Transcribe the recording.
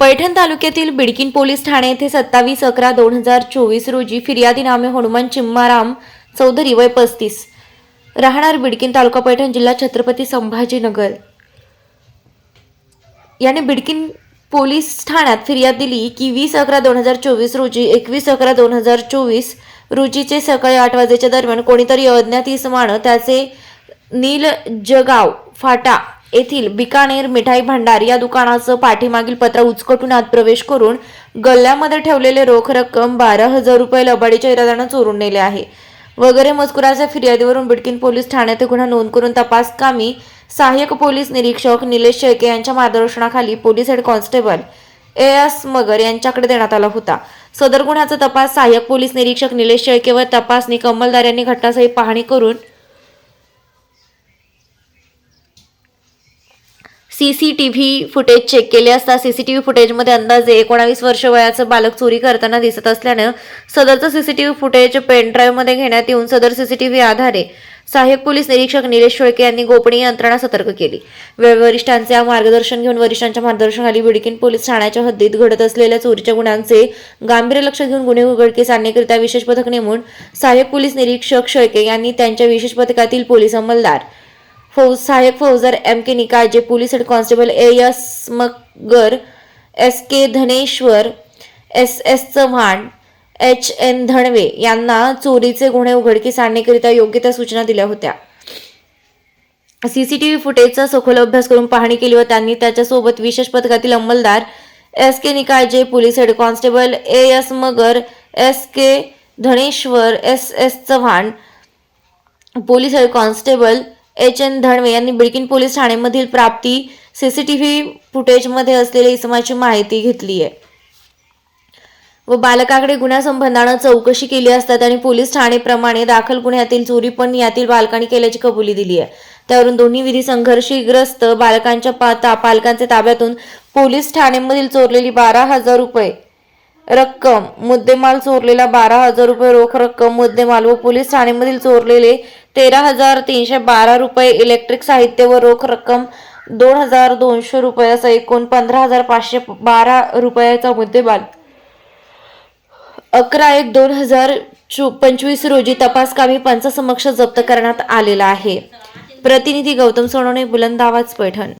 पैठण तालुक्यातील बिडकीन पोलीस ठाणे येथे सत्तावीस अकरा दोन हजार चोवीस रोजी फिर्यादी नामे हनुमान चिम्माराम चौधरी वय पस्तीस. राहणार बिडकीन तालुका पैठण जिल्हा छत्रपती संभाजीनगर. याने बिडकीन पोलीस ठाण्यात फिर्याद दिली की वीस अकरा दोन हजार चोवीस रोजी एकवीस अकरा दोन हजार चोवीस रोजीचे सकाळी आठ वाजेच्या दरम्यान कोणीतरी अज्ञात इसमानं त्याचे नील जगाव फाटा येथील बिकानेर मिठाई भांडार या दुकानाचं पाठीमागील पत्र उचकटून आत प्रवेश करून गल्ल्यामध्ये ठेवलेले रोख रक्कम बारा हजार रुपये लबाडीच्या इराद्यानं चोरून नेले आहे. वगैरे मजकुराच्या फिर्यादीवरून बिडकीन पोलीस ठाण्यात गुन्हा नोंद करून तपास कामी सहाय्यक पोलीस निरीक्षक निलेश शेळके यांच्या मार्गदर्शनाखाली police head constable A S Magar यांच्याकडे देण्यात आला होता. सदर गुन्ह्याचा तपास सहाय्यक पोलीस निरीक्षक निलेश शेळके व तपासणी कमलदार यांनी घटनास्थळी पाहणी करून C C T V footage check केले असता सी सी टी व्ही फुटेजमध्ये अंदाजे एकोणावीस वर्ष वयाचं बालक चोरी करताना दिसत असल्यानं सदरचं C C T V footage pen ड्राईव्हमध्ये घेण्यात येऊन सदर सी सी टी व्ही आधारे सहाय्यक पोलीस निरीक्षक निलेश शेळके यांनी गोपनीय यंत्रणा सतर्क केली. वेळ वरिष्ठांचे मार्गदर्शन घेऊन वरिष्ठांच्या मार्गदर्शनाखाली बिडकीन पोलीस ठाण्याच्या हद्दीत घडत असलेल्या चोरीच्या गुन्ह्यांचे गांभीर्य लक्ष घेऊन गुन्हे उघडकीस आणण्याकरिता विशेष पथक नेमून सहाय्यक पोलीस निरीक्षक शेळके यांनी त्यांच्या विशेष पथकातील पोलीस अंमलदार फौज सहायक फौजदार M K Nikalje police head constable A S Magar S K Dhaneshwar S S Chavan H N Dhanave यांना चोरीचे गुन्हे उघडकीस आणण्याकरिता योग्य त्या सूचना दिल्या होत्या. सीसीटीव्ही फुटेजचा सखोल अभ्यास करून पाहणी केली व त्यांनी त्याच्यासोबत विशेष पथकातील अंमलदार S K Nikalje police head constable A S Magar S K Dhaneshwar S S Chavan police head constable H N Dhanave यांनी बिडकीन पोलीस ठाण्यामधील प्राप्ती सीसीटीव्ही फुटेजमध्ये असलेल्या इसमाची माहिती घेतली आहे. व बालकाकडे गुन्ह्यासंबंधानं चौकशी केली असता त्यांनी पोलीस ठाणेप्रमाणे दाखल गुन्ह्यातील चोरी पण यातील बालकांनी केल्याची कबुली दिली आहे. त्यावरून दोन्ही विधी संघर्षग्रस्त बालकांच्या पाता पालकांच्या ताब्यातून पोलीस ठाणेमधील चोरलेली बारा हजार रुपये रक्कम मुद्देमाल चोरलेला बारा हजार रुपये रोख रक्कम मुद्देमाल व पोलीस ठाणेमधील चोरलेले तेरा हजार तीनशे बारा रुपये इलेक्ट्रिक साहित्य व रोख रक्कम दोन हजार दोनशे रुपये असं एकूण पंधरा हजार पाचशे बारा रुपयाचा मुद्देमाल. अकरा एक दोन हजार चो पंचवीस रोजी तपासकामी पंचासमक्ष जप्त करण्यात आलेला आहे. प्रतिनिधी गौतम सोनवणे बुलंद आवाज पैठण.